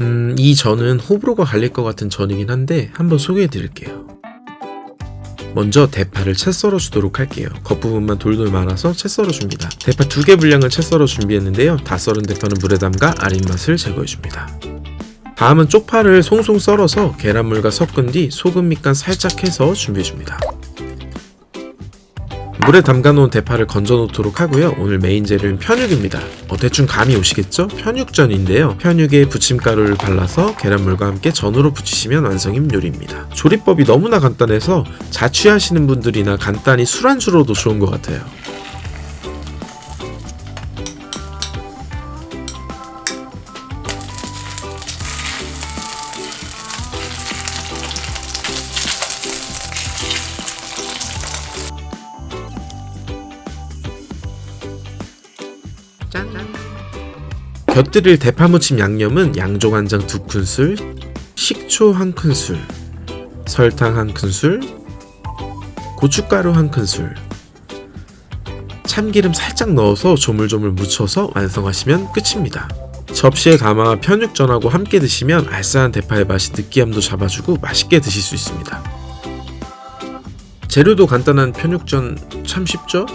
음, 이 전은 호불호가 갈릴 것 같은 전이긴 한데 한번 소개해 드릴게요. 먼저 대파를 채 썰어 주도록 할게요. 겉부분만 돌돌 말아서 채 썰어 줍니다. 대파 두개 분량을 채 썰어 준비했는데요. 다 썰은 대파는 물에 담가 아린 맛을 제거해 줍니다. 다음은 쪽파를 송송 썰어서 계란물과 섞은 뒤 소금 밑간 살짝 해서 준비해 줍니다. 물에 담가 놓은 대파를 건져 놓도록 하고요. 오늘 메인 재료는 편육입니다. 어, 대충 감이 오시겠죠? 편육전인데요. 편육에 부침가루를 발라서 계란물과 함께 전으로 부치시면 완성인 요리입니다. 조리법이 너무나 간단해서 자취하시는 분들이나 간단히 술안주로도 좋은 것 같아요. 짠. 곁들일 대파무침 양념은 양조 간장 두 큰술, 식초 한 큰술, 설탕 한 큰술, 고춧가루 한 큰술, 참기름 살짝 넣어서 조물조물 묻혀서 완성하시면 끝입니다. 접시에 담아 편육전하고 함께 드시면 알싸한 대파의 맛이 느끼함도 잡아주고 맛있게 드실 수 있습니다. 재료도 간단한 편육전 참 쉽죠?